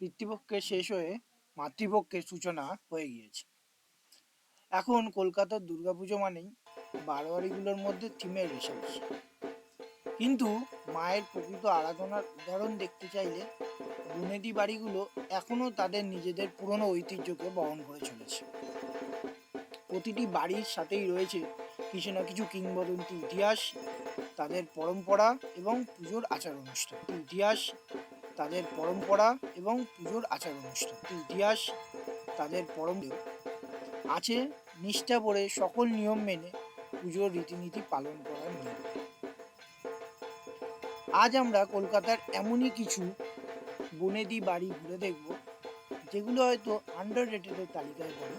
পিতৃপক্ষের শেষ হয়ে মাতৃপক্ষের সূচনা হয়ে গিয়েছে। এখন কলকাতার দুর্গাপুজো মানেই বারোয়ারিগুলোর মধ্যে থিমের রেশারেশি কিন্তু মায়ের প্রকৃত আরাধনার উদাহরণ দেখতে চাইলে বুনেদি বাড়িগুলো এখনও তাদের নিজেদের পুরনো ঐতিহ্যকে বহন করে চলেছে। প্রতিটি বাড়ির সাথেই রয়েছে কিছু না কিছু কিংবদন্তি ইতিহাস, তাদের পরম্পরা এবং পুজোর আচার অনুষ্ঠান। ইতিহাস তাদের পরম্পরা এবং পুজোর আচার অনুষ্ঠান ইতিহাস তাদের পরম আছে নিষ্ঠা ভরে সকল নিয়ম মেনে পুজোর রীতিনীতি পালন করার নিয়ম। আজ আমরা কলকাতার এমনই কিছু বনেদি বাড়ি ঘুরে দেখব, যেগুলো হয়তো আন্ডার রেটেডের তালিকায় পড়ে।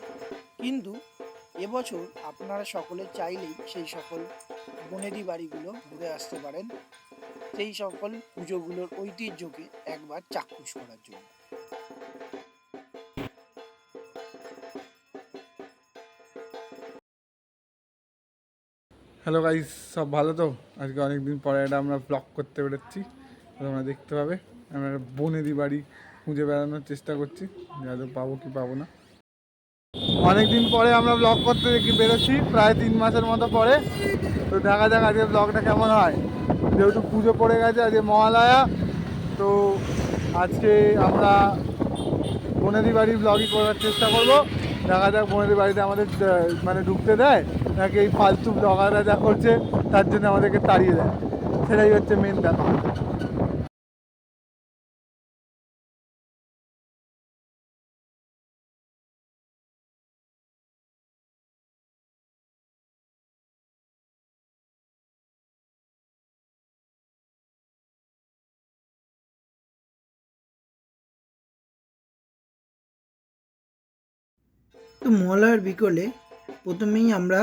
কিন্তু এবছর আপনারা সকলে চাইলেই সেই সকল বনেদি বাড়িগুলো ঘুরে আসতে পারেন। সেই সকল পুজোগুলোর ঐতিহ্যকে একবার চাক্ষুষ করার জন্য। হ্যালো গাইস সব ভালো তো? আজকে অনেক দিন পরে এটা আমরা ব্লগ করতে পেরেছি তোমরা দেখতে পাবে। আমরা বনেদি বাড়ি খুঁজে বেড়ানোর চেষ্টা করছি। যাদের পাবো কি পাবো না। অনেক দিন পরে আমরা ব্লগ করতে বেরোচ্ছি, প্রায় তিন মাসের মতো পরে। তো দেখা যাক আজকে ব্লগটা কেমন হয়। যেহেতু পুজো পড়ে গেছে, আজকে মহালয়া, তো আজকে আমরা বনেদি বাড়ির ব্লগই করার চেষ্টা করব। দেখা যাক বনেদি বাড়িতে আমাদের মানে ঢুকতে দেয়, নাকি এই ফালতু ব্লগাররা যা করছে, তার জন্য আমাদেরকে তাড়িয়ে দেয়। সেটাই হচ্ছে মেন ব্যাপার। তো মহালয়ার বিকলে প্রথমেই আমরা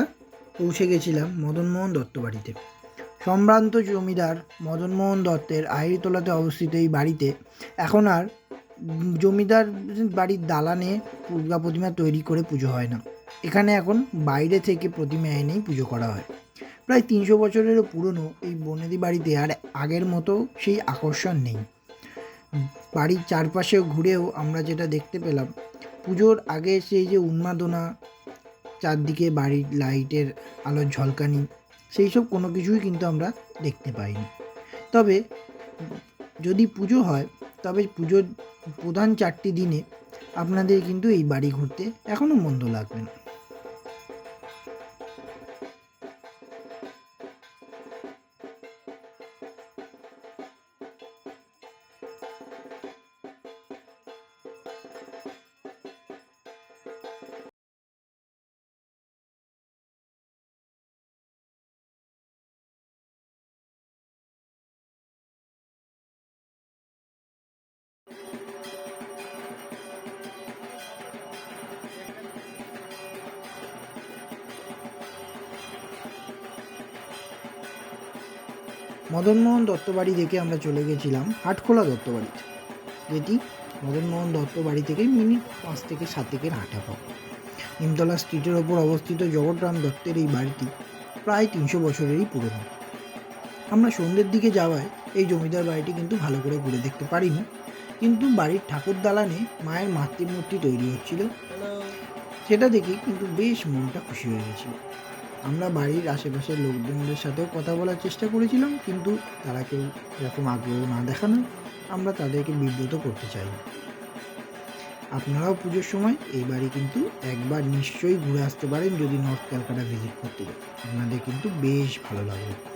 পৌঁছে গেছিলাম মদনমোহন দত্ত বাড়িতে। সম্ভ্রান্ত জমিদার মদনমোহন দত্তের আহিরিতলাতে অবস্থিত এই বাড়িতে এখন আর জমিদার বাড়ির দালানে দুর্গা প্রতিমা তৈরি করে পুজো হয় না। এখানে এখন বাইরে থেকে প্রতিমা এনেই পুজো করা হয়। প্রায় তিনশো বছরেরও পুরনো এই বনেদি বাড়িতে আর আগের মতো সেই আকর্ষণ নেই। বাড়ির চারপাশে ঘুরেও আমরা যেটা দেখতে পেলাম, পুজোর আগে সেই যে উন্মাদনা, চারদিকে বাড়ির লাইটের আলোর ঝলকানি, সেই সব কোনো কিছুই কিন্তু আমরা দেখতে পাইনি। তবে যদি পুজো হয়, তবে পুজোর প্রধান চারটি দিনে আপনাদের কিন্তু এই বাড়ি ঘুরতে এখনও মন্দ লাগবে না। মদনমোহন দত্ত বাড়ি থেকে আমরা চলে গেছিলাম হাটখোলা দত্ত বাড়িতে যেটি মদনমোহন দত্ত বাড়ি থেকে মিনিট পাঁচ থেকে সাতেকের হাঁটা পথ। নিমতলা স্ট্রিটের ওপর অবস্থিত জগৎরাম দত্তের এই বাড়িটি প্রায় তিনশো বছরেরই পুরনো। আমরা সন্ধ্যের দিকে যাওয়ায় এই জমিদার বাড়িটি কিন্তু ভালো করে ঘুরে দেখতে পারিনি। কিন্তু বাড়ির ঠাকুর দালানে মায়ের মাতৃমূর্তি তৈরি হচ্ছিল। সেটা দেখে কিন্তু বেশ মনটা খুশি হয়ে গেছিল। আমরা বাড়ির আশেপাশের লোকজনদের সাথেও কথা বলার চেষ্টা করেছিলাম, কিন্তু তারা কেউ এরকম আগ্রহ না দেখানো আমরা তাদেরকে বিব্রত করতে চাই আপনারাও পুজোর সময় এই বাড়ি কিন্তু একবার নিশ্চয়ই ঘুরে আসতে পারেন যদি নর্থ ক্যালকাটা ভিজিট করতে যান। আপনাদের কিন্তু বেশ ভালো লাগবে।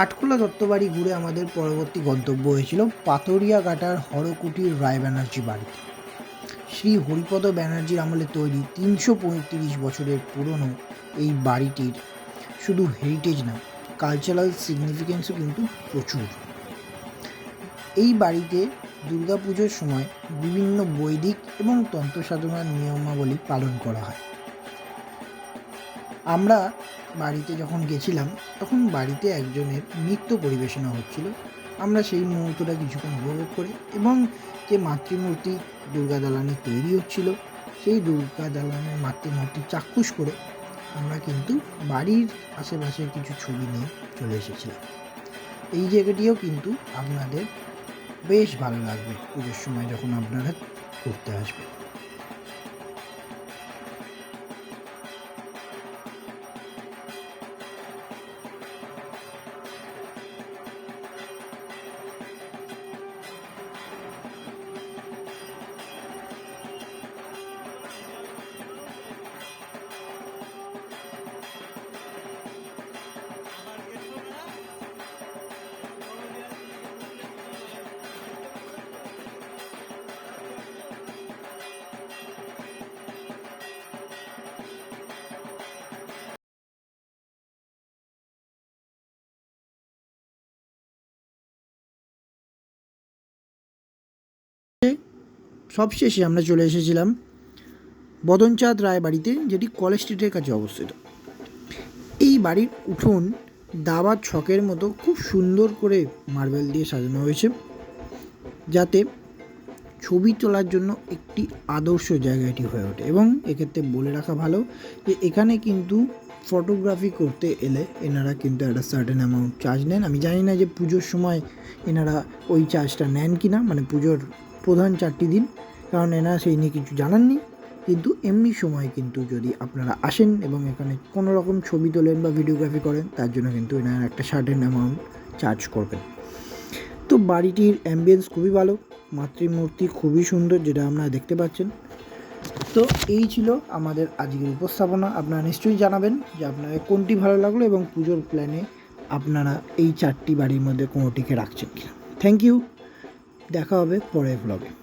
হাটখোলা দত্তবাড়ি ঘুরে আমাদের পরবর্তী গন্তব্য হয়েছিল পাথরিয়া ঘাটার হরকুটির রায় ব্যানার্জি বাড়িতে। শ্রী হরিপদ ব্যানার্জির আমলে তৈরি তিনশো পঁয়ত্রিশ বছরের পুরনো এই বাড়িটির শুধু হেরিটেজ না কালচারাল সিগনিফিকেন্সও কিন্তু প্রচুর। এই বাড়িতে দুর্গাপুজোর সময় বিভিন্ন বৈদিক এবং তন্ত্র সাধনার নিয়মাবলী পালন করা হয়। আমরা বাড়িতে যখন গেছিলাম, তখন বাড়িতে একজনের নৃত্য পরিবেশনা হচ্ছিল। আমরা সেই মুহূর্তটা কিছুক্ষণ উপভোগ করি এবং যে মাতৃমূর্তি দুর্গা দালানে তৈরি হচ্ছিল, সেই দুর্গা দালানের মাতৃমূর্তি চাক্ষুষ করে আমরা কিন্তু বাড়ির আশেপাশের কিছু ছবি নিয়ে চলে এসেছিলাম। এই জায়গাটিও কিন্তু আপনাদের বেশ ভালো লাগবে। পুজোর সময় যখন আপনারা ঘুরতে আসবেন। সবশেষে আমরা চলে এসেছিলাম বদনচাঁদ রায় বাড়িতে, যেটি কলেজ স্ট্রিটের কাছে অবস্থিত। এই বাড়ির উঠোন দাবার ছকের মতো খুব সুন্দর করে মার্বেল দিয়ে সাজানো হয়েছে, যাতে ছবি তোলার জন্য একটি আদর্শ জায়গা এটি হয়ে ওঠে। এবং এক্ষেত্রে বলে রাখা ভালো যে, এখানে কিন্তু ফটোগ্রাফি করতে এলে এনারা কিন্তু একটা সার্টেন অ্যামাউন্ট চার্জ নেন। আমি জানি না যে পুজোর সময় এনারা ওই চার্জটা নেন কি না মানে পুজোর প্রধান চারটি দিন, কারণ এনারা সেই নিয়ে কিছু জানাননি কিন্তু এমনি সময় কিন্তু যদি আপনারা আসেন এবং এখানে কোনো রকম ছবি তোলেন বা ভিডিওগ্রাফি করেন, তার জন্য কিন্তু এনারা একটা সার্টেন অ্যামাউন্ট চার্জ করবেন। তো বাড়িটির অ্যাম্বিয়েন্স খুবই ভালো, মাতৃমূর্তি খুবই সুন্দর, যেটা আপনারা দেখতে পাচ্ছেন। তো এই ছিল আমাদের আজকের উপস্থাপনা। আপনারা নিশ্চয়ই জানাবেন যে আপনাদের কোনটি ভালো লাগল এবং পুজোর প্ল্যানে আপনারা এই চারটি বাড়ির মধ্যে কোনোটিকে রাখছেন কিনা। থ্যাংক ইউ দেখা হবে পরের ব্লগে